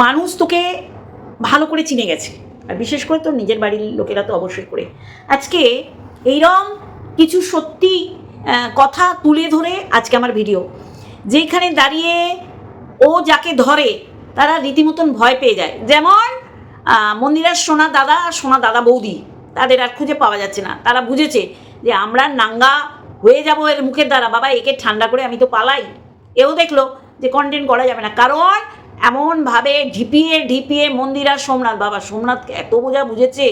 মানুষ তোকে ভালো করে চিনে গেছে। আর বিশেষ করে তোর নিজের বাড়ির লোকেরা তো অবশ্যই করে। আজকে এইরম কিছু সত্যি কথা তুলে ধরে আজকে আমার ভিডিও। যেখানে দাঁড়িয়ে ও যাকে ধরে, তারা রীতিমতন ভয় পেয়ে যায়। যেমন মন্দিরার সোনা দাদা আর সোনা দাদা বৌদি, তাদের আর খুঁজে পাওয়া যাচ্ছে না। তারা বুঝেছে যে আমরা নাঙ্গা হয়ে যাব এর মুখের দ্বারা। বাবা, একে ঠান্ডা করে আমি তো পালাই। এও দেখল যে কন্টেন্ট করা যাবে না। কারণ এমনভাবে ঢিপিয়ে ঢিপিয়ে মন্দির আর সোমনাথ, বাবা সোমনাথকে এত বোঝা বুঝেছে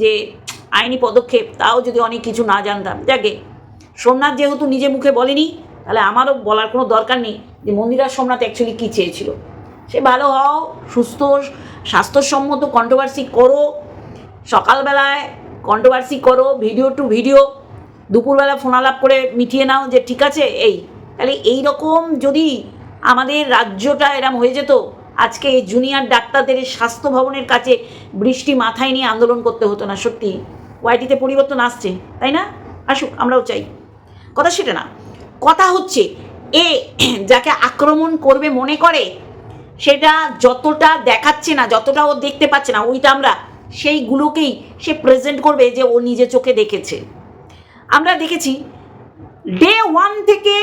যে আইনি পদক্ষেপ, তাও যদি অনেক কিছু না জানতাম। যাকে, সোমনাথ যেহেতু নিজে মুখে বলেনি, তাহলে আমারও বলার কোনো দরকার নেই যে মন্দির সোমনাথ অ্যাকচুয়ালি কী চেয়েছিল। সে ভালো হও, সুস্থ, স্বাস্থ্যসম্মত কন্ট্রোভার্সি করো, সকালবেলায় কন্ট্রোভার্সি করো ভিডিও টু ভিডিও দুপুরবেলা ফোন আলাপ করে মিটিয়ে নাও যে ঠিক আছে, এই। তাহলে এই রকম যদি আমাদের রাজ্যটা এরম হয়ে যেত। আজকে এই জুনিয়র ডাক্তারদের স্বাস্থ্য ভবনের কাছে বৃষ্টি মাথায় নিয়ে আন্দোলন করতে হতো না, সত্যি। ওয়াইটিতে পরিবর্তন আসছে, তাই না? আসুক, আমরাও চাই। কথা সেটা না। কথা হচ্ছে, এ যাকে আক্রমণ করবে মনে করে, সেটা যতটা দেখাচ্ছে না, যতটা ও দেখতে পাচ্ছে না, ওইটা আমরা সেইগুলোকেই সে প্রেজেন্ট করবে যে ও নিজে চোখে দেখেছে। আমরা দেখেছি ডে ওয়ান থেকে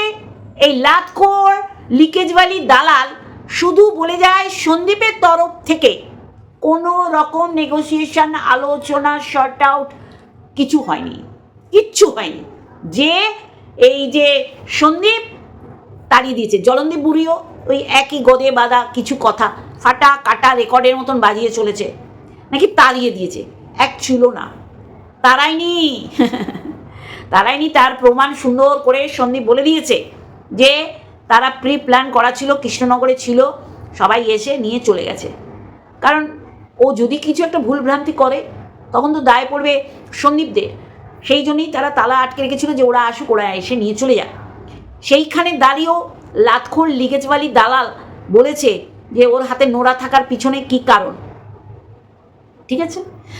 এই লাতখোর লিকেজওয়ালি দালাল শুধু বলে যায় সন্দীপের তরফ থেকে, কোনো রকম নেগোসিয়েশন আলোচনা শর্ট আউট কিছু হয়নি, কিচ্ছু হয়নি। যে এই যে সন্দীপ তাড়িয়ে দিয়েছে জলন্দীপ বুড়িও ওই একই গদে বাঁধা কিছু কথা, ফাটা কাটা রেকর্ডের মতন বাজিয়ে চলেছে, নাকি তাড়িয়ে দিয়েছে, এক ছিল না। তারাইনি তারাইনি তার প্রমাণ সুন্দর করে সন্দীপ বলে দিয়েছে যে তারা প্রি প্ল্যান করা ছিল, কৃষ্ণনগরে ছিল, সবাই এসে নিয়ে চলে গেছে। কারণ ও যদি কিছু একটা ভুল ভ্রান্তি করে, তখন তো দায় পড়বে সন্দীপদের। সেই জন্যই তারা তালা আটকে রেখেছিল যে ওরা আসুক, ওরা এসে নিয়ে চলে যাক। সেইখানে দাঁড়িয়েও লাতখোর লিগেজওয়ালি দালাল বলেছে যে ওর হাতে নোড়া থাকার পিছনে কি কারণ। ঠিক আছে?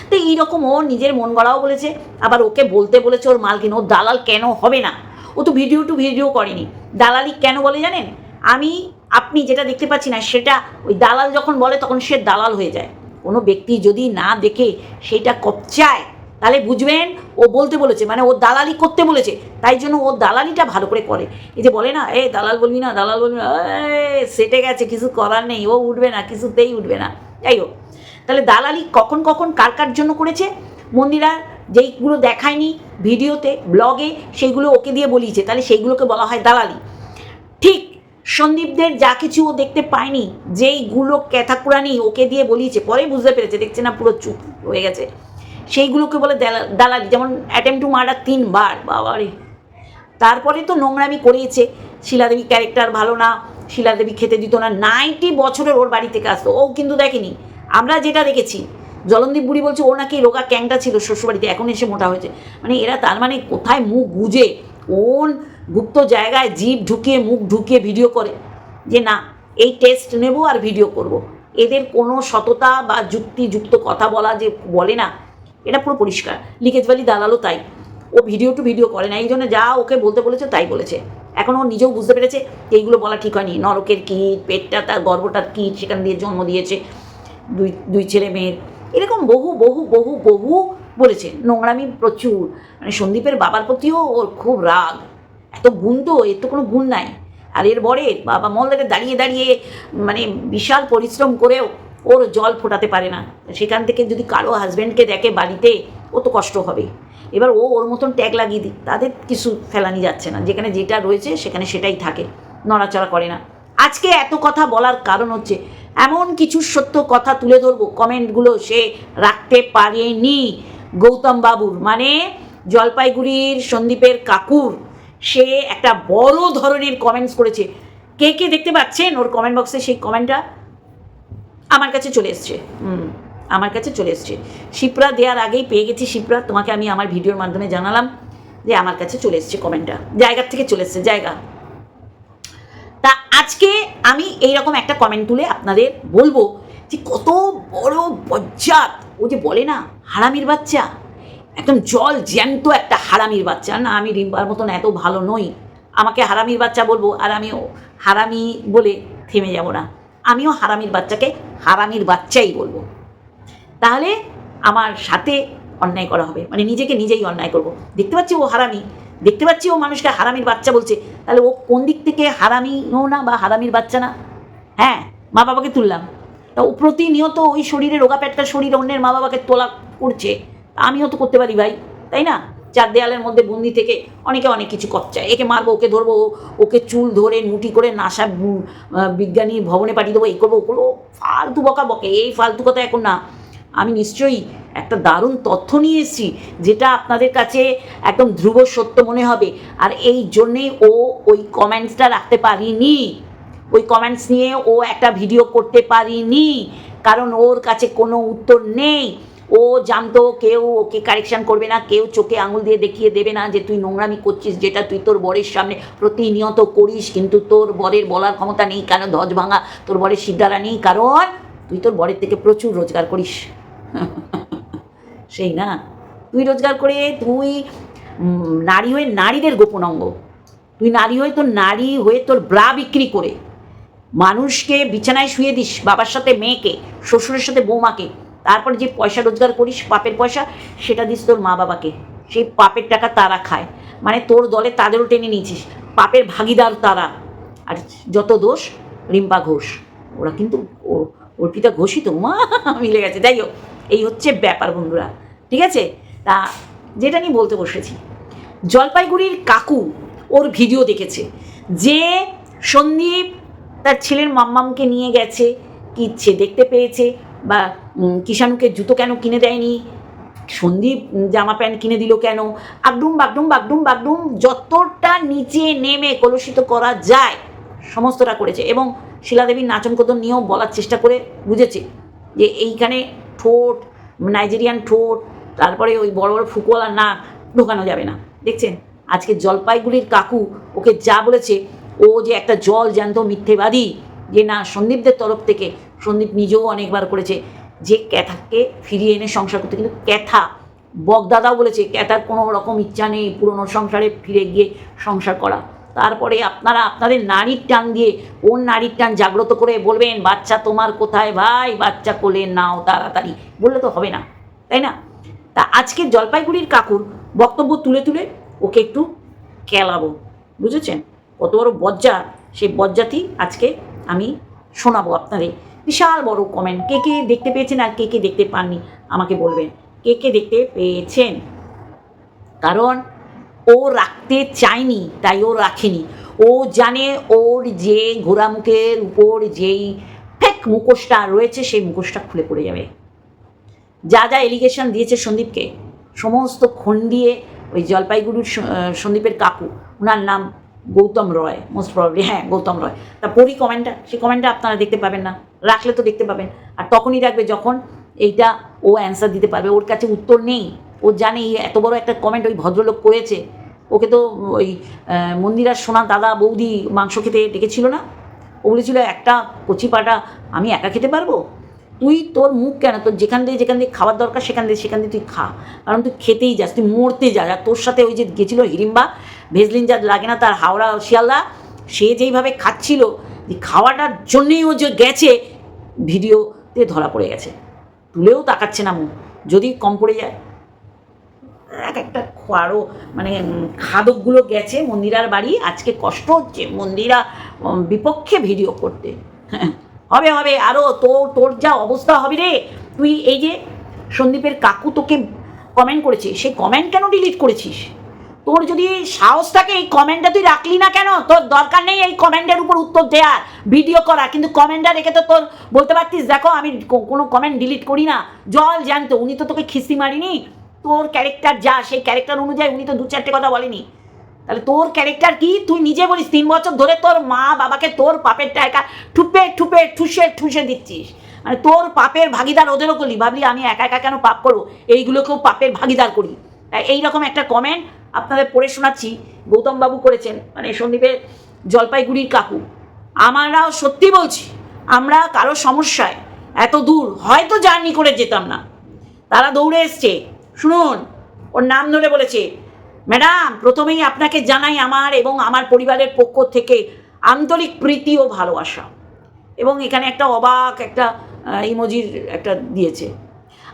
তো এইরকম ও নিজের মন গড়াও বলেছে, আবার ওকে বলতে বলেছে ওর মালকিন ও দালাল কেন হবে না? ও তো ভিডিও টু ভিডিও করেনি। দালালি কেন বলে জানেন? আমি, আপনি যেটা দেখতে পাচ্ছি না, সেটা ওই দালাল যখন বলে তখন সে দালাল হয়ে যায়। কোনো ব্যক্তি যদি না দেখে সেটা কপচায়, তাহলে বুঝবেন ও বলতে বলেছে মানে ও দালালি করতে বলেছে, তাই জন্য ও দালালিটা ভালো করে করে। এই যে বলে না, এ, দালাল বলবি না, দালাল বলবি না সেটে গেছে, কিছু করার নেই, ও উঠবে না, কিছুতেই উঠবে না। যাই হোক, তাহলে দালালি কখন কখন, কার কার জন্য করেছে? মন্দিরা যেইগুলো দেখায়নি ভিডিওতে, ব্লগে, সেইগুলো ওকে দিয়ে বলিয়েছে। তাহলে সেইগুলোকে বলা হয় দালালি। ঠিক সন্দীপদের যা কিছু ও দেখতে পায়নি, যেইগুলো ক্যাথাকুরানি ওকে দিয়ে বলিয়েছে, পরে বুঝতে পেরেছে, দেখছে না পুরো চুপ হয়ে গেছে। সেইগুলোকে বলে দালা- দালালি, যেমন অ্যাটেম্প টু মার্ডার তিনবার, বাবারে। তারপরে তো নোংরামি করিয়েছে। শিলাদেবী ক্যারেক্টার ভালো না, শিলাদেবী খেতে দিত না। নাইনটি বছরের ওর বাড়ি থেকে আসতো। ও কিন্তু দেখেনি। আমরা যেটা দেখেছি জলন্দীপ বুড়ি বলছে, ও নাকি রোগা ক্যাংটা ছিল শ্বশুরবাড়িতে, এখন এসে মোটা হয়েছে। মানে এরা তার মানে কোথায় মুখ গুজে? কোন গুপ্ত জায়গায় জিভ ঢুকিয়ে, মুখ ঢুকিয়ে ভিডিও করে? যে না, এই টেস্ট নেব আর ভিডিও করব। এদের কোনো সততা বা যুক্তিযুক্ত কথা বলা যে বলে না, এটা পুরো পরিষ্কার। লিকেজবালি দালালও তাই। ও ভিডিও টু ভিডিও করে না, এই জন্য যা ওকে বলতে বলেছে তাই বলেছে। এখন ও নিজেও বুঝতে পেরেছে যে এইগুলো বলা ঠিক হয়নি। নরকের কীট, পেটটা তার গর্ভটার কীট সেখান দিয়ে জন্ম দিয়েছে। দুই দুই ছেলে মেয়ের। এরকম বহু বহু বহু বহু বলেছে। নোংরামি প্রচুর। মানে সন্দীপের বাবার প্রতিও ওর খুব রাগ। এত গুণ তো, এর তো কোনো গুণ নাই। আর এর বরে বাবা মহল্লাকে দাঁড়িয়ে দাঁড়িয়ে মানে বিশাল পরিশ্রম করেও ওর জল ফোটাতে পারে না। সেখান থেকে যদি কারও হাজব্যান্ডকে দেখে বাড়িতে, ও তো কষ্ট হবে। এবার ও ওর মতন ট্যাগ লাগিয়ে দিই তাদের কিছু ফেলানি যাচ্ছে না। যেখানে যেটা রয়েছে, সেখানে সেটাই থাকে। নড়াচড়া করে না। আজকে এত কথা বলার কারণ হচ্ছে এমন কিছু সত্য কথা তুলে ধরবো। কমেন্টগুলো সে রাখতে পারেনি গৌতম বাবুর। মানে জলপাইগুড়ির সন্দীপের কাকুর সে একটা বড় ধরনের কমেন্টস করেছে। কে কে দেখতে পাচ্ছেন ওর কমেন্ট বক্সে সেই কমেন্টটা আমার কাছে চলে এসছে। হুম, আমার কাছে চলে এসছে। শিপ্রা দেওয়ার আগেই পেয়ে গেছি। শিপ্রা, তোমাকে আমি আমার ভিডিওর মাধ্যমে জানালাম যে আমার কাছে চলে এসছে কমেন্টটা জায়গার থেকে চলে এসছে, জায়গা। আজকে আমি এইরকম একটা কমেন্ট তুলে আপনাদের বলব যে কত বড় বজ্জাত, ও যে বলে না, হারামির বাচ্চা। একদম জল জ্যান্ত একটা হারামির বাচ্চা। না, আমি রিম্পার মতন এত ভালো নই। আমাকে হারামির বাচ্চা বলব আর আমিও হারামি বলে থেমে যাব না। আমিও হারামির বাচ্চাকে হারামির বাচ্চাই বলব। তাহলে আমার সাথে অন্যায় করা হবে। মানে নিজেকে নিজেই অন্যায় করব। দেখতে পাচ্ছি ও হারামি। দেখতে পাচ্ছি ও মানুষকে হারামির বাচ্চা বলছে। তাহলে ও কোন দিক থেকে হারামিও না বা হারামির বাচ্চা না? হ্যাঁ মা বাবাকে তুললাম। তা ও প্রতিনিয়ত ওই শরীরে রোগা পেটটা শরীরে অন্যের মা বাবাকে তোলা করছে। আমিও তো করতে পারি ভাই, তাই না? চার দেয়ালের মধ্যে বন্দি থেকে অনেকে অনেক কিছু করছে একে মারবো, ওকে ধরবো, ওকে চুল ধরে নুটি করে নাসা বিজ্ঞানী ভবনে পাঠিয়ে দেবো, এই করব, ও করব ফালতু বকা বকে এই ফালতু কথা এখন না। আমি নিশ্চয়ই একটা দারুণ তথ্য নিয়ে এসেছি, যেটা আপনাদের কাছে একদম ধ্রুব সত্য মনে হবে। আর এই জন্যেই ও ওই কমেন্টসটা রাখতে পারিনি। ওই কমেন্টস নিয়ে ও একটা ভিডিও করতে পারিনি, কারণ ওর কাছে কোনো উত্তর নেই। ও জানতো কেউ ওকে কারেকশান করবে না, কেউ চোখে আঙুল দিয়ে দেখিয়ে দেবে না যে তুই নোংরামি করছিস, যেটা তুই তোর বরের সামনে প্রতিনিয়ত করিস, কিন্তু তোর বরের বলার ক্ষমতা নেই কারণ ধ্বজ ভাঙা তোর বরের সিদ্ধারা নেই, কারণ তুই তোর বরের থেকে প্রচুর রোজগার করিস। সেই না? তুই রোজগার করে তুই নারী হয়ে নারীদের গোপন অঙ্গ। তুই নারী হয়ে তোর নারী হয়ে তোর ব্রা বিক্রি করে। মানুষকে বিছানায় শুয়ে দিস বাবার সাথে মেয়েকে, শ্বশুরের সাথে বৌমাকে। তারপরে যে পয়সা রোজগার করিস, পাপের পয়সা, সেটা দিস তোর মা বাবাকে সেই পাপের টাকা তারা খায়। মানে তোর দলে তাদেরও টেনে নিয়েছিস। পাপের ভাগিদার তারা। আর যত দোষ, রিম্পা ঘোষ। ওরা কিন্তু অর্পিতা ঘোষিত মা মিলে গেছে। যাই হোক। এই হচ্ছে ব্যাপার বন্ধুরা, ঠিক আছে? তা যেটা নিয়ে বলতে বসেছি, জলপাইগুড়ির কাকু ওর ভিডিও দেখেছে, যে সন্দীপ তার ছেলের মাম্মামকে নিয়ে গেছে, কি ইচ্ছে দেখতে পেয়েছে, বা কিষাণুকে জুতো কেন কিনে দেয়নি, সন্দীপ জামা প্যান্ট কিনে দিল কেন, আগডুম বাগডুম বাগডুম বাগডুম যতটা নিচে নেমে কলুষিত করা যায়, সমস্তটা করেছে এবং শিলাদেবীর নাচন কদম নিয়েও বলার চেষ্টা করে বুঝেছে যে এইখানে ঠোঁট নাইজেরিয়ান ঠোঁট, তারপরে ওই বড় বড় ফুকুয়ালা নাক ঢোকানো যাবে না। দেখছেন? আজকে জলপাইগুড়ির কাকু ওকে যা বলেছে, ও যে একটা জল জ্যান্ত মিথ্যেবাদী, যে না, সন্দীপদের তরফ থেকে সন্দীপ নিজেও অনেকবার করেছে, যে ক্যাথাকে ফিরিয়ে এনে সংসার করতে। কিন্তু ক্যাথা, বগদাদাও বলেছে, ক্যাথার কোনো রকম ইচ্ছা নেই পুরনো সংসারে ফিরে গিয়ে সংসার করা। তারপরে আপনারা আপনাদের নারীর টান দিয়ে ওর নারীর টান জাগ্রত করে বলবেন, বাচ্চা তোমার কোথায় ভাই? বাচ্চা কোলে নাও তাড়াতাড়ি। বললে তো হবে না, তাই না? তা আজকে জলপাইগুড়ির কাকুর বক্তব্য তুলে তুলে ওকে একটু কেলাবো বুঝেছেন? কত বড় বজ্জা, সেই বজ্জাতি আজকে আমি শোনাবো আপনাদের। বিশাল বড় কমেন্ট কে কে দেখতে পেয়েছেন আর কে কে দেখতে পাননি আমাকে বলবেন। কে কে দেখতে পেয়েছেন? কারণ ও রাখতে চায়নি, তাই ও রাখেনি। ও জানে ওর যে ঘোড়ামুখের উপর যেই ফেক মুখোশটা রয়েছে, সেই মুখোশটা খুলে পড়ে যাবে। যা যা এলিগেশন দিয়েছে সন্দীপকে, সমস্ত খণ্ডিয়ে ওই জলপাইগুড়ির সন্দীপের কাকু ওনার নাম গৌতম রয় মোস্ট প্রবলি হ্যাঁ গৌতম রয়। তা পড়ি কমেন্টটা সেই কমেন্টটা আপনারা দেখতে পাবেন না, রাখলে তো দেখতে পাবেন। আর তখনই রাখবে যখন এইটা ও অ্যান্সার দিতে পারবে, ওর কাছে উত্তর নেই। ও জানে, এত বড় একটা কমেন্ট ওই ভদ্রলোক করেছে। ওকে তো ওই মন্দিরার সোনা দাদা বৌদি মাংস খেতে ডেকেছিল না? ও বলেছিল, একটা কচি পাটা আমি একা খেতে পারব? তুই তোর মুখ কেন? তোর যেখান দিয়ে যেখান দিয়ে খাবার দরকার, সেখান দিয়ে সেখান দিয়ে তুই খা। কারণ তুই খেতেই যাস, তুই মরতে যাস। আর তোর সাথে ওই যে গেছিল হিরিম্বা, ভেজলিন যা লাগে না তার হাওড়া শিয়ালদা, সে যেইভাবে খাচ্ছিল, যে খাওয়াটার জন্যেই ও যে গেছে, ভিডিওতে ধরা পড়ে গেছে। তুলেও তাকাচ্ছে না মুখ, যদি কম পড়ে যায়। এক একটা আরও মানে খাদকগুলো গেছে মন্দিরার বাড়ি। আজকে কষ্ট হচ্ছে মন্দিরা বিপক্ষে ভিডিও করতে। হ্যাঁ, হবে হবে আরও তোর তোর যা অবস্থা হবে রে। তুই এই যে সন্দীপের কাকু তোকে কমেন্ট করেছে সেই কমেন্ট কেন ডিলিট করেছিস? তোর যদি সাহস থাকে এই কমেন্টটা তুই রাখলি না কেন? তোর দরকার নেই এই কমেন্টের উপর উত্তর দেওয়ার ভিডিও করা কিন্তু কমেন্টটা রেখে তো তোর বলতে পারতিস দেখো আমি কোনো কমেন্ট ডিলিট করি না। জল জানতো উনি তো তোকে খিস্তি মারিনি। তোর ক্যারেক্টার যা, সেই ক্যারেক্টার অনুযায়ী উনি তো দু চারটে কথা বলেনি। তাহলে তোর ক্যারেক্টার কি? তুই নিজে বলিস, তিন বছর ধরে তোর মা বাবাকে তোর পাপের টাকা ঠুপে ঠুপে, ঠুসে ঠুসে দিচ্ছিস। মানে তোর পাপের ভাগিদার ওদেরও করলি ভাবলি আমি একা একা কেন পাপ করব? এইগুলোকেও পাপের ভাগিদার করি। তাই এইরকম একটা কমেন্ট আপনাদের পড়ে শোনাচ্ছি। গৌতম বাবু করেছেন মানে সন্দীপের জলপাইগুড়ির কাকু। আমরাও সত্যি বলছি, আমরা কারও সমস্যায় এত দূর হয়তো জার্নি করে যেতাম না। তারা দৌড়ে এসছে শুনুন, ওর নাম ধরে বলেছে। ম্যাডাম, প্রথমেই আপনাকে জানাই আমার এবং আমার পরিবারের পক্ষ থেকে আন্তরিক প্রীতি ও ভালোবাসা। এবং এখানে একটা অবাক একটা ইমোজির একটা দিয়েছে।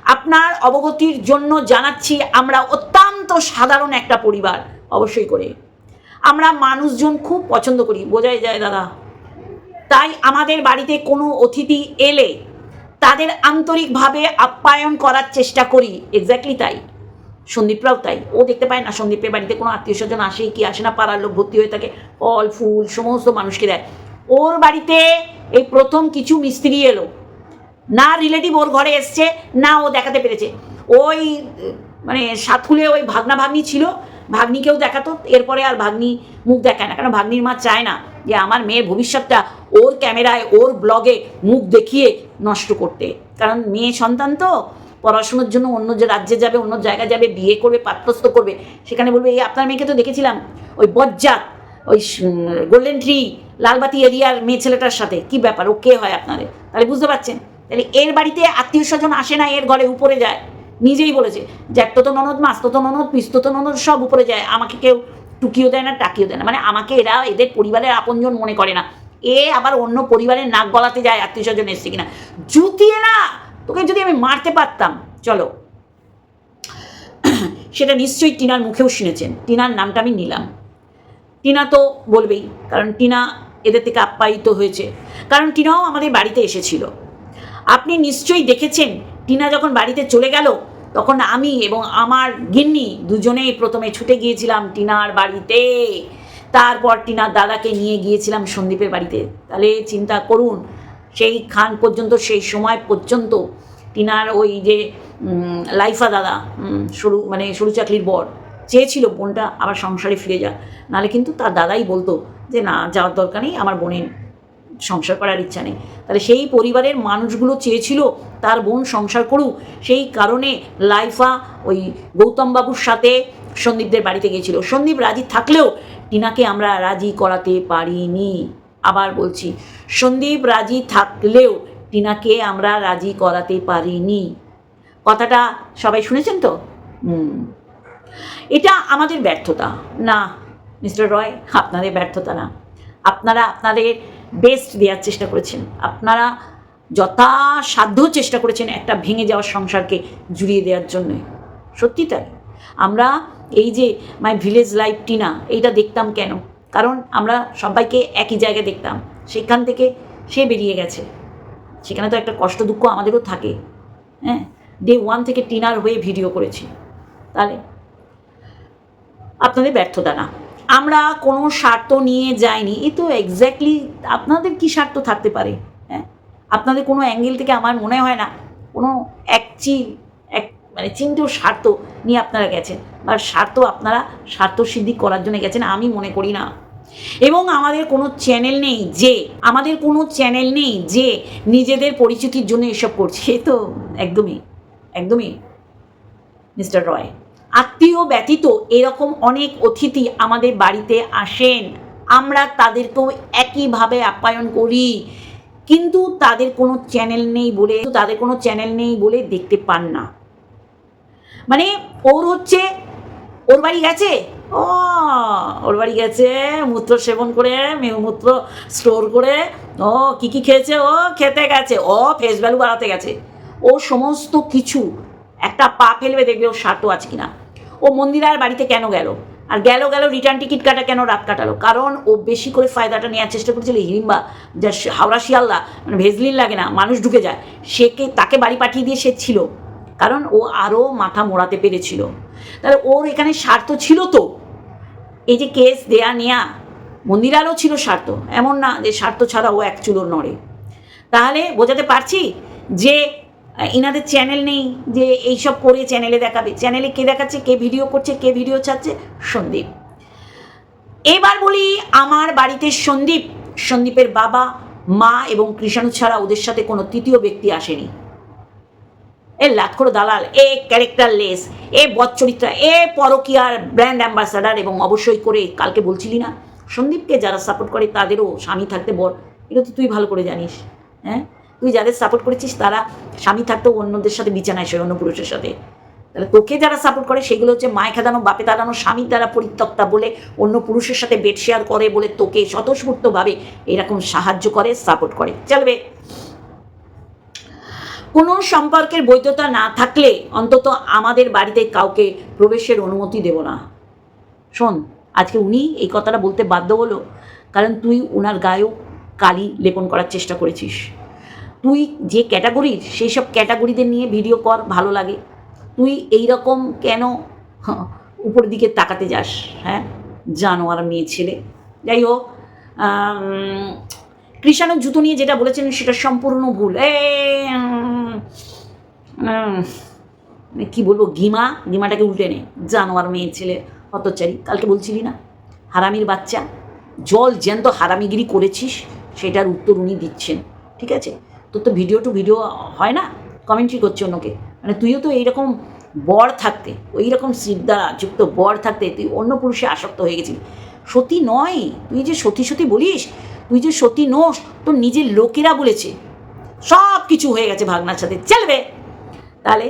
আপনার অবগতির জন্য জানাচ্ছি আমরা অত্যন্ত সাধারণ একটা পরিবার, অবশ্যই করে। আমরা মানুষজন খুব পছন্দ করি, বোঝাই যায় দাদা। তাই আমাদের বাড়িতে কোনো অতিথি এলে তাদের আন্তরিকভাবে আপ্যায়ন করার চেষ্টা করি। এক্স্যাক্টলি তাই। সন্দীপরাও তাই। ও দেখতে পায় না, সন্দীপের বাড়িতে কোনো আত্মীয় স্বজন আসে কি আসে না, পাড়ার লোক ভর্তি হয়ে থাকে, ফল, ফুল, সমস্ত মানুষকে দেয়। ওর বাড়িতে এই প্রথম কিছু মিস্ত্রি এলো। না রিলেটিভ ওর ঘরে এসছে, না ও দেখাতে পেরেছে। ওই মানে সাতকুলে ওই ভাগনা ভাগ্নি ছিল, ভাগ্নিকেও দেখাতো, এরপরে আর ভাগ্নি মুখ দেখায় না কারণ ভাগ্নির মা চায় না। যে আমার মেয়ের ভবিষ্যৎটা ওর ক্যামেরায়, ওর ব্লগে মুখ দেখিয়ে নষ্ট করতে। কারণ মেয়ে সন্তান তো, পড়াশোনার জন্য অন্য যে রাজ্যে যাবে, অন্য জায়গায় যাবে, বিয়ে করবে পাত্রস্থ করবে, সেখানে বলবে, এই আপনার মেয়েকে তো দেখেছিলাম, ওই বজ্জাত, ওই গোল্ডেন ট্রি লালবাতি এরিয়ার মেয়ে ছেলেটার সাথে। কি ব্যাপার, ও কে হয় আপনাদের? তাহলে বুঝতে পারছেন? তাহলে এর বাড়িতে আত্মীয় স্বজন আসে না, এর ঘরে উপরে যায়। নিজেই বলেছে জ্যাঠতো তো ননদ মাস্তো তো ননদ পিস্তো তো ননদ, সব উপরে যায়। আমাকে কেউ টুকিও দেয় না, টাকিও দেয় না। মানে আমাকে এরা, এদের পরিবারের আপনজন মনে করে না। এ আবার অন্য পরিবারের নাক গলাতে যায়, আত্মীয় স্বজন এসছে কিনা। জুতিয়ে না তোকে যদি আমি মারতে পারতাম, চলো। সেটা নিশ্চয়ই টিনার মুখেও শুনেছেন। টিনার নামটা আমি নিলাম। টিনা তো বলবেই, কারণ টিনা এদের থেকে আপ্যায়িত হয়েছে। কারণ টিনাও আমাদের বাড়িতে এসেছিল। আপনি নিশ্চয়ই দেখেছেন, টিনা যখন বাড়িতে চলে গেল তখন আমি এবং আমার গিন্নি দুজনেই প্রথমে ছুটে গিয়েছিলাম টিনার বাড়িতে। তারপর টিনার দাদাকে নিয়ে গিয়েছিলাম সন্দীপের বাড়িতে। তাহলে চিন্তা করুন, সেই খান পর্যন্ত, সেই সময় পর্যন্ত টিনার ওই যে লাইফা দাদা সরু মানে সরু চাকলির বর, চেয়েছিল বোনটা আবার সংসারে ফিরে যাক। নাহলে কিন্তু তার দাদাই বলতো যে, না, যাওয়ার দরকার নেই, আমার বোনের সংসার করার ইচ্ছা নেই। তাহলে সেই পরিবারের মানুষগুলো চেয়েছিল তার বোন সংসার করুক। সেই কারণে লাইফা ওই গৌতম বাবুর সাথে সন্দীপদের বাড়িতে গিয়েছিল। সন্দীপ রাজি থাকলেও টিনাকে আমরা রাজি করাতে পারিনি। আবার বলছি, সন্দীপ রাজি থাকলেও টিনাকে আমরা রাজি করাতে পারিনি। কথাটা সবাই শুনেছেন তো? হুম। এটা আমাদের ব্যর্থতা। না, মিস্টার রয়, আপনাদের ব্যর্থতা না। আপনারা আপনাদের বেস্ট দেওয়ার চেষ্টা করেছেন। আপনারা যথাসাধ্য চেষ্টা করেছেন একটা ভেঙে যাওয়ার সংসারকে জুড়িয়ে দেওয়ার জন্য। সত্যি তাই? আমরা এই যে মাই ভিলেজ লাইফ টিনা এইটা দেখতাম কেন? কারণ আমরা সবাইকে একই জায়গায় দেখতাম। সেখান থেকে সে বেরিয়ে গেছে। সেখানে তো একটা কষ্ট দুঃখ আমাদেরও থাকে। হ্যাঁ? ডে ওয়ান থেকে টিনার হয়ে ভিডিও করেছি। তাহলে আপনাদের ব্যর্থতা না। আমরা কোনো স্বার্থ নিয়ে যাইনি। এ তো এক্স্যাক্টলি আপনাদের কি স্বার্থ থাকতে পারে? হ্যাঁ? আপনাদের কোনো অ্যাঙ্গেল থেকে আমার মনে হয় না, কোনো এক চিল এক মানে চিন্তেও স্বার্থ নিয়ে আপনারা গেছেন বা স্বার্থ আপনারা স্বার্থ সিদ্ধি করার জন্য গেছেন আমি মনে করি না। এবং আমাদের কোনো চ্যানেল নেই যে, আমাদের কোনো চ্যানেল নেই যে নিজেদের পরিচিতির জন্য এসব করছে। এ তো একদমই একদমই মিস্টার রয় আত্মীয় ব্যতীত এরকম অনেক অতিথি আমাদের বাড়িতে আসেন। আমরা তাদেরকেও একইভাবে আপ্যায়ন করি। কিন্তু তাদের কোনো চ্যানেল নেই বলে, তাদের কোনো চ্যানেল নেই বলে দেখতে পান না। মানে ওর হচ্ছে, ওর বাড়ি গেছে? ও, ওর বাড়ি গেছে, মূত্র সেবন করে মূত্র স্টোর করে। ও, কি কি খেয়েছে? ও, খেতে গেছে। ও ফেস ভ্যালু বাড়াতে গেছে। ও সমস্ত কিছু, একটা পা ফেলবে দেখবে ও স্বার্থ আছে কিনা। ও মন্দিরার বাড়িতে কেন গেল? আর গেল গেল রিটার্ন টিকিট কাটা কেন রাত কাটালো? কারণ ও বেশি করে ফায়দাটা নেওয়ার চেষ্টা করেছিল হিড়িম্বা, যা হাওড়া শিয়ালদা মানে ভেজলিন লাগে না, মানুষ ঢুকে যায়। সেকে, তাকে বাড়ি পাঠিয়ে দিয়ে সে ছিল। কারণ ও আরও মাথা মোড়াতে পেরেছিল। তাহলে ওর এখানে স্বার্থ ছিল তো? এই যে কেস দেয়া নেয়া মন্দিরারও ছিল স্বার্থ। এমন না যে স্বার্থ ছাড়া ও এক চুলোর নড়ে। তাহলে বোঝাতে পারছি যে আহ, ইনাদের চ্যানেল নেই যে এইসব করে চ্যানেলে দেখাবে। চ্যানেলে কে দেখাচ্ছে কে ভিডিও করছে কে ভিডিও ছাড়ছে? সন্দীপ। এবার বলি আমার বাড়িতে সন্দীপ। সন্দীপের বাবা মা এবং কৃষাণু ছাড়া ওদের সাথে কোনো তৃতীয় ব্যক্তি আসেনি। এ লাক্ষর দালাল এ ক্যারেক্টার লেস এ বচ্চরিত্রা এ পরকিয়ার ব্র্যান্ড অ্যাম্বাসাডার এবং অবশ্যই করে কালকে বলছিলি না? সন্দীপকে যারা সাপোর্ট করে তাদেরও স্বামী থাকতে বর। এটা তো তুই ভালো করে জানিস হ্যাঁ? তুই যাদের সাপোর্ট করেছিস তারা স্বামী থাকতেও অন্যদের সাথে বিছানায় শোয়, অন্য পুরুষের সাথে। তাহলে তোকে যারা সাপোর্ট করে সেগুলো হচ্ছে মায় খেদানো, বাপে তাড়ানো, স্বামীর দ্বারা পরিত্যক্তা বলে অন্য পুরুষের সাথে বেড শেয়ার করে বলে তোকে স্বতঃস্ফূর্তভাবে এরকম সাহায্য করে সাপোর্ট করে। চলবে। কোনো সম্পর্কের বৈধতা না থাকলে অন্তত আমাদের বাড়িতে কাউকে প্রবেশের অনুমতি দেব না। শোন, আজকে উনি এই কথাটা বলতে বাধ্য হলো, কারণ তুই ওনার গায়েও কালি লেপন করার চেষ্টা করেছিস। তুই যে ক্যাটাগরির সেই সব ক্যাটাগরিদের নিয়ে ভিডিও কর ভালো লাগে। তুই এই রকম কেন উপরের দিকে তাকাতে যাস হ্যাঁ? জানোয়ার মেয়ে ছেলে। যাই হোক কৃষাণুর জুতো নিয়ে যেটা বলেছেন সেটা সম্পূর্ণ ভুল। এ উম, কি বলব গিমা গিমাটাকে উল্টে নে। জানোয়ার মেয়ে ছেলে হতচারি কালকে বলছিলি না? হারামির বাচ্চা। জল জ্যান্ত হারামিগিরি করেছিস সেটার উত্তর উনি দিচ্ছেন। ঠিক আছে? তোর তো ভিডিও টু ভিডিও হয় না? কমেন্ট্রি করছে অন্যকে। মানে তুইও তো এইরকম বর থাকতে ওই রকম যুক্ত বর থাকতে তুই অন্য পুরুষে আসক্ত হয়ে গেছিলি। সতী নয়, তুই যে সতী সতী বলিস, তুই যে সতী নোস, তোর নিজের লোকেরা বলেছে। সব কিছু হয়ে গেছে ভাগনার সাথে, চলবে। তাহলে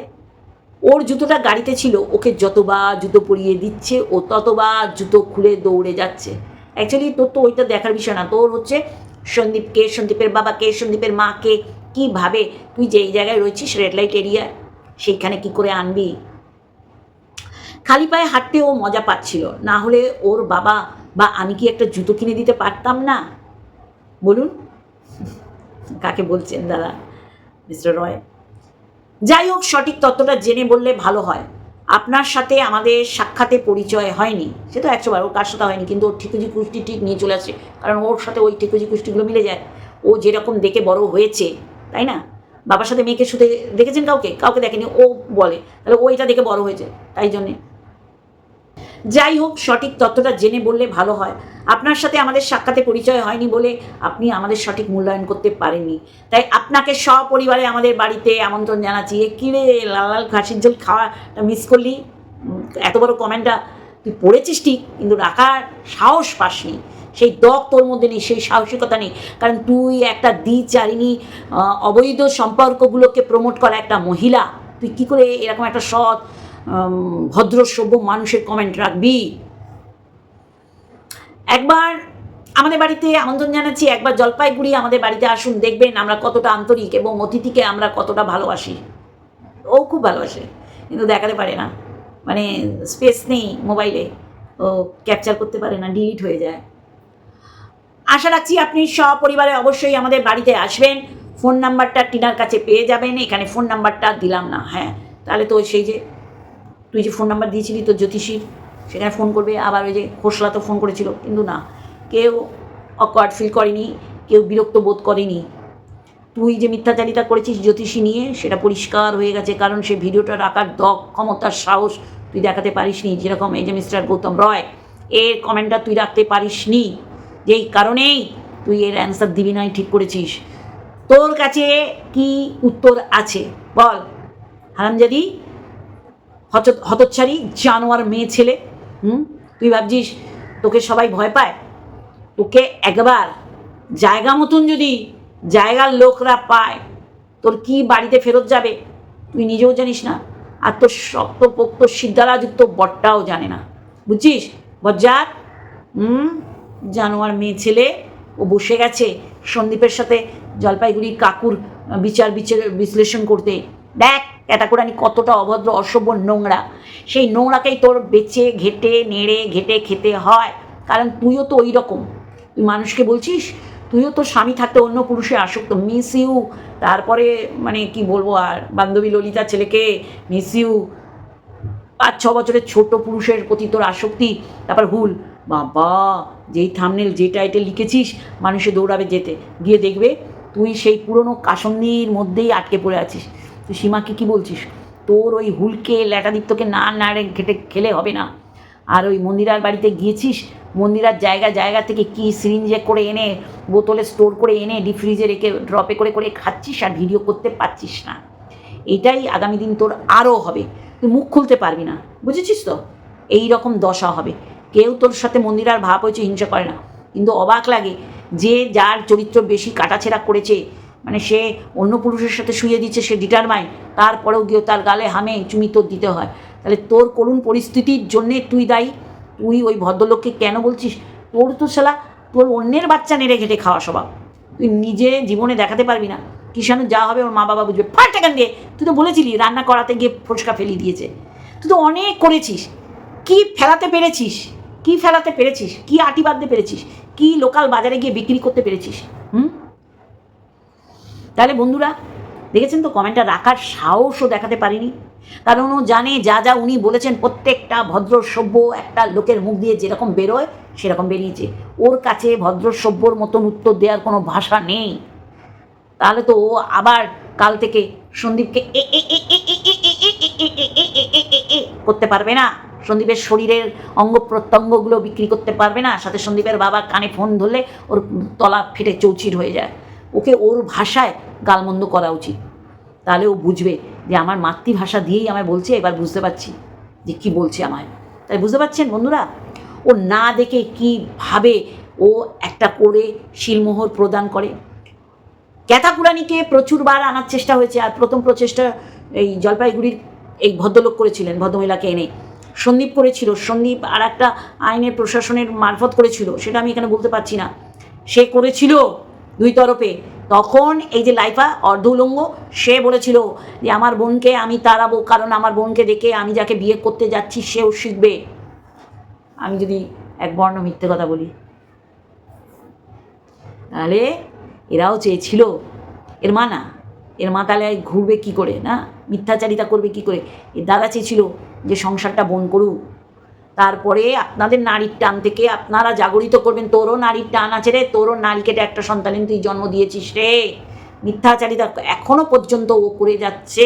ওর জুতোটা গাড়িতে ছিল, ওকে যতবার জুতো পরিয়ে দিচ্ছে, ও ততবার জুতো খুলে দৌড়ে যাচ্ছে। অ্যাকচুয়ালি তোর তো ওইটা দেখার বিষয় না, তোর হচ্ছে সন্দীপকে, সন্দীপের বাবাকে, সন্দীপের মাকে, কীভাবে তুই যেই জায়গায় রয়েছিস রেড লাইট এরিয়া সেইখানে কি করে আনবি? খালি পায়ে হাঁটতে ও মজা পাচ্ছিল। না হলে ওর বাবা বা আমি কি একটা জুতো কিনে দিতে পারতাম না? বলুন। কাকে বলছেন দাদা? মিস্টার রয়। যাই হোক, সঠিক তত্ত্বটা জেনে বললে ভালো হয়। আপনার সাথে আমাদের সাক্ষাতে পরিচয় হয়নি, সে তো একশো বার ওর কার সাথে হয়নি, কিন্তু ওর ঠিকুজি কুষ্টি ঠিক নিয়ে চলে আসে, কারণ ওর সাথে ওই ঠিকুজি কুষ্টিগুলো মিলে যায়। ও যেরকম দেখে বড় হয়েছে, তাই না? বাবার সাথে মেয়েকে শুধু দেখেছেন কাউকে? কাউকে দেখেনি, ও বলে, তাহলে ও এটা দেখে বড় হয়েছে, তাই জন্যে। যাই হোক, সঠিক তথ্যটা জেনে বললে ভালো হয়। আপনার সাথে আমাদের সাক্ষাতে পরিচয় হয়নি বলে আপনি আমাদের সঠিক মূল্যায়ন করতে পারেননি। তাই আপনাকে সপরিবারে আমাদের বাড়িতে আমন্ত্রণ জানাচ্ছি। এ কিরে লাল লাল খাসির ঝোল খাওয়াটা মিস করলি? এত বড় কমেন্টটা তুই পড়েছিস ঠিক, কিন্তু রাখার সাহস পাসনি। সেই দক তোর মধ্যে নেই, সেই সাহসিকতা নেই। কারণ তুই একটা দ্বিচারিণী অবৈধ সম্পর্কগুলোকে প্রমোট করা একটা মহিলা। তুই কি করে এরকম একটা সৎ ভদ্র সভ্য মানুষের কমেন্ট রাখবি। একবার আমাদের বাড়িতে আমন্ত্রণ জানাচ্ছি, একবার জলপাইগুড়ি আমাদের বাড়িতে আসুন, দেখবেন আমরা কতটা আন্তরিক এবং অতিথিকে আমরা কতটা ভালোবাসি। ও খুব ভালোবাসে, কিন্তু দেখাতে পারে না। মানে স্পেস নেই মোবাইলে ও ক্যাপচার করতে পারে না ডিলিট হয়ে যায়। আশা রাখছি আপনি সপরিবারে অবশ্যই আমাদের বাড়িতে আসবেন। ফোন নাম্বারটা টিনার কাছে পেয়ে যাবেন, এখানে ফোন নাম্বারটা দিলাম না হ্যাঁ। তাহলে তো সেই যে তুই যে ফোন নাম্বার দিয়েছিলি তোর জ্যোতিষীর সেখানে ফোন করবে, আবার ওই যে খোসলা তো ফোন করেছিল, কিন্তু না। কেউ অকওয়ার্ড ফিল করেনি, কেউ বিরক্ত বোধ করেনি। তুই যে মিথ্যাচারিতা করেছিস জ্যোতিষী নিয়ে, সেটা পরিষ্কার হয়ে গেছে, কারণ সে ভিডিওটা রাখার দক ক্ষমতার সাহস তুই দেখাতে পারিসনি। যেরকম এই যে মিস্টার গৌতম রয়, এর কমেন্টটা তুই রাখতে পারিসনি। যেই কারণেই তুই এর অ্যান্সার দিবি নয় ঠিক করেছিস। তোর কাছে কি উত্তর আছে? বল। হারামজাদি হত হতচ্ছারি জানোয়ার মেয়ে ছেলে, হুম? তুই ভাবছিস তোকে সবাই ভয় পায়? তোকে একবার জায়গা মতন যদি জায়গার লোকরা পায়, তোর কি বাড়িতে ফেরত যাবে? তুই নিজেও জানিস না। আর তোর শক্তপোক্ত সিদ্ধারাযুক্ত বটটাও জানে না। বুঝছিস? বজ্জাত, হুম? জানোয়ার মেয়ে ছেলে, ও বসে গেছে সন্দীপের সাথে জলপাইগুড়ির কাকুর বিচার বিচার বিশ্লেষণ করতে। দেখ ক্যাটাকুরানি কতটা অভদ্র, অসভ্য নোংরা। সেই নোংরাকেই তোর বেচে, ঘেটে, নেড়ে, ঘেটে খেতে হয়। কারণ তুইও তো ওই রকম তুই মানুষকে বলছিস, তুইও তো স্বামী থাকতে অন্য পুরুষে আসক্ত। মিস ইউ তারপরে মানে কি বলব আর, বান্ধবী ললিতা ছেলেকে মিস ইউ পাঁচ, ছ বছরের ছোট পুরুষের প্রতি তোর আসক্তি। তারপর হুল, বাবা, যেই থামনেল যে টাইটেল লিখেছিস, মানুষে দৌড়াবে যেতে। গিয়ে দেখবে তুই সেই পুরনো কাসন্দির মধ্যেই আটকে পড়ে আছিস। তুই সীমাকে কি বলছিস? তোর ওই হুলকে, ল্যাটাদীপ্তকে না নাড়ে ঘেটে খেলে হবে না। আর ওই মন্দিরার বাড়িতে গিয়েছিস? মন্দিরার জায়গা জায়গা থেকে কি সিরিঞ্জে করে এনে, বোতলে স্টোর করে এনে ডিপ ফ্রিজে রেখে ড্রপে করে করে খাচ্ছিস আর ভিডিও করতে পারছিস না? এটাই আগামী দিন তোর আরও হবে। তুই মুখ খুলতে পারবি না। বুঝেছিস তো? এই রকম দশা হবে। কেউ তোর সাথে মন্দিরার ভাব হয়েছে হিংসা করে না। কিন্তু অবাক লাগে যে যার চরিত্র বেশি কাটাছেড়া করেছে মানে সে অন্য পুরুষের সাথে শুয়ে দিচ্ছে, সে ডিটারমাইন তারপরেও গিয়ে তার গালে হামে চুমি তোর দিতে হয়। তাহলে তোর করুণ পরিস্থিতির জন্যে তুই দায়ী। তুই ওই ভদ্রলোককে কেন বলছিস? তোর তো শালা, তোর অন্যের বাচ্চা নেড়ে ঘেটে খাওয়া স্বভাব। তুই নিজে জীবনে দেখাতে পারবি না। কিষাণু যা হবে ওর মা বাবা বুঝবে। ফাট এখান দিয়ে। তুই তো বলেছিলি, রান্না করাতে গিয়ে ফোসকা ফেলিয়ে দিয়েছে। তুই তো অনেক করেছিস। কি ফেলাতে পেরেছিস? কি ফেলাতে পেরেছিস? কি আটি বাঁধতে পেরেছিস? কি লোকাল বাজারে গিয়ে বিক্রি করতে পেরেছিস? হুম? তাহলে বন্ধুরা দেখেছেন তো কমেন্টটা রাখার সাহসও দেখাতে পারিনি কারণ ও জানে যা যা উনি বলেছেন প্রত্যেকটা ভদ্র সভ্য একটা লোকের মুখ দিয়ে যেরকম বেরোয় সেরকম বেরিয়েছে ওর কাছে ভদ্র সভ্যর মতন উত্তর দেওয়ার কোনো ভাষা নেই তাহলে তো ও আবার কাল থেকে সন্দীপকে করতে পারবে না সন্দীপের শরীরের অঙ্গ প্রত্যঙ্গগুলো বিক্রি করতে পারবে না সাথে সন্দীপের বাবা কানে ফোন ধরলে ওর তলা ফেটে চৌচির হয়ে যায় ওকে ওর ভাষায় গালমন্দ করা উচিত। তাহলে ও বুঝবে যে আমার মাতৃভাষা দিয়েই আমায় বলছে, এবার বুঝতে পারছি যে কী বলছে আমায়। তাই বুঝতে পারছেন বন্ধুরা? ও না দেখে কীভাবে ও একটা করে শিলমোহর প্রদান করে। ক্যাথাকুরানিকে প্রচুরবার আনার চেষ্টা হয়েছে, আর প্রথম প্রচেষ্টা এই জলপাইগুড়ির এই ভদ্রলোক করেছিলেন, ভদ্রমহিলাকে এনে। সন্দীপ করেছিল, সন্দীপ আর একটা আইনের প্রশাসনের মারফত করেছিল, সেটা আমি এখানে বলতে পারছি না। সে করেছিল দুই তরফে। তখন এই যে লাইফা, অর্ধ উলঙ্গ, সে বলেছিল যে, আমার বোনকে আমি তাড়াবো, কারণ আমার বোনকে দেখে আমি যাকে বিয়ে করতে যাচ্ছি, সেও শিখবে। আমি যদি এক বর্ণ মিথ্যে কথা বলি। তাহলে এরাও চেয়েছিল, এর মা না, এর মা তাহলে ঘুরবে কী করে, না? মিথ্যাচারিতা করবে কি করে? এর দাদা চেয়েছিল যে, সংসারটা বোন করুক। তারপরে আপনাদের নারীর টান থেকে আপনারা জাগরিত করবেন। তোরও নারীর টান আছে রে, তোরও নারী কেটে একটা সন্তানের তুই জন্ম দিয়েছিস রে। মিথ্যাচারিতা এখনও পর্যন্ত ও করে যাচ্ছে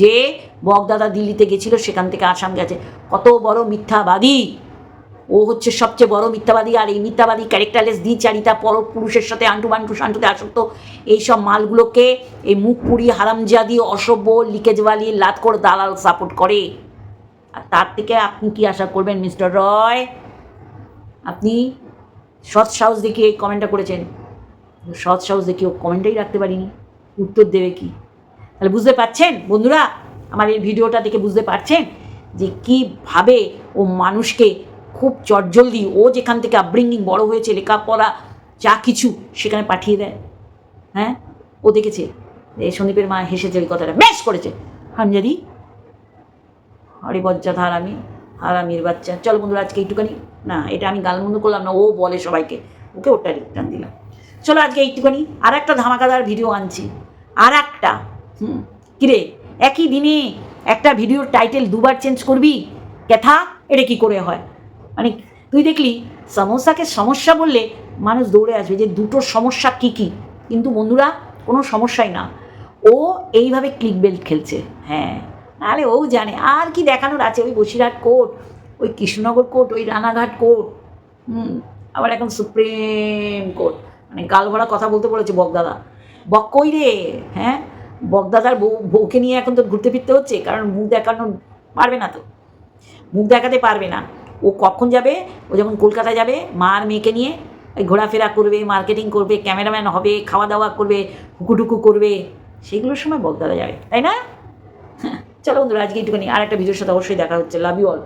যে বগদাদা দিল্লিতে গেছিল, সেখান থেকে আসাম গেছে। কত বড় মিথ্যাবাদী। ও হচ্ছে সবচেয়ে বড় মিথ্যাবাদী আর এই মিথ্যাবাদী ক্যারেক্টারলেস দ্বিচারিতা পর পুরুষের সাথে আন্টু বান্টু শান্তুতে আসক্ত। এইসব মালগুলোকে এই মুখ পুরি হারামজাদি, অসভ্য লিকেজওয়ালি লাতকর দালাল সাপোর্ট করে। আর তার থেকে আপনি কি আশা করবেন, মিস্টার রয়? আপনি সৎ সাহস দেখিয়ে কমেন্টটা করেছেন। সৎ সাহস দেখিয়ে ও কমেন্টটাই রাখতে পারিনি। উত্তর দেবে কি? তাহলে বুঝতে পারছেন, বন্ধুরা? আমার এই ভিডিওটা দেখে বুঝতে পারছেন যে কীভাবে ও মানুষকে খুব চটজলদি, ও যেখান থেকে আপব্রিঙ্গিং বড় হয়েছে, লেখাপড়া, যা কিছু সেখানে পাঠিয়ে দেয়। হ্যাঁ? ও দেখেছে। সন্দীপের মা হেসেছে ওই কথাটা। ম্যাশ করেছে। হামজাদি আরে বজ্জা হারামি হারামির বাচ্চা। চল বন্ধুরা, আজকে এইটুখানি না, এটা আমি গালমন্দ করলাম না, ও বলে সবাইকে। ওকে ওটা রিটার্ন দিলাম। চলো আজকে এইটুখানি আর একটা ধামাকাদার ভিডিও আনছি। আর একটা, হুম, কিরে, একই দিনে একটা ভিডিওর টাইটেল দুবার চেঞ্জ করবি? ক্যাথা এটা কি করে হয়? মানে তুই দেখলি সমস্যাকে সমস্যা বললে মানুষ দৌড়ে আসবে যে দুটো সমস্যা কী কী। কিন্তু বন্ধুরা, কোনো সমস্যাই না। ও এইভাবে ক্লিক বেল্ট খেলছে। হ্যাঁ নাহলে ও জানে। আর কি দেখানোর আছে? ওই বসিরহাট কোর্ট, ওই কৃষ্ণনগর কোর্ট, ওই রানাঘাট কোর্ট, হুম, আবার এখন সুপ্রিম কোর্ট। মানে গাল ভরা কথা বলতে বলেছে বকদাদা বক কই রে? হ্যাঁ? বকদাদার বউ, বউকে নিয়ে এখন তো ঘুরতে ফিরতে হচ্ছে? কারণ মুখ দেখানো পারবে না তো। মুখ দেখাতে পারবে না। ও কখন যাবে? ও যখন কলকাতা যাবে, মার মেয়েকে নিয়ে ওই ঘোরাফেরা করবে, মার্কেটিং করবে, ক্যামেরাম্যান হবে, খাওয়া দাওয়া করবে, হুকুটুকু করবে। সেগুলোর সময় বকদাদা যাবে, তাই না? চলো বন্ধুরা আজকে একটুখানি আর একটা ভিডিওর সাথে অবশ্যই দেখা হচ্ছে। Love you all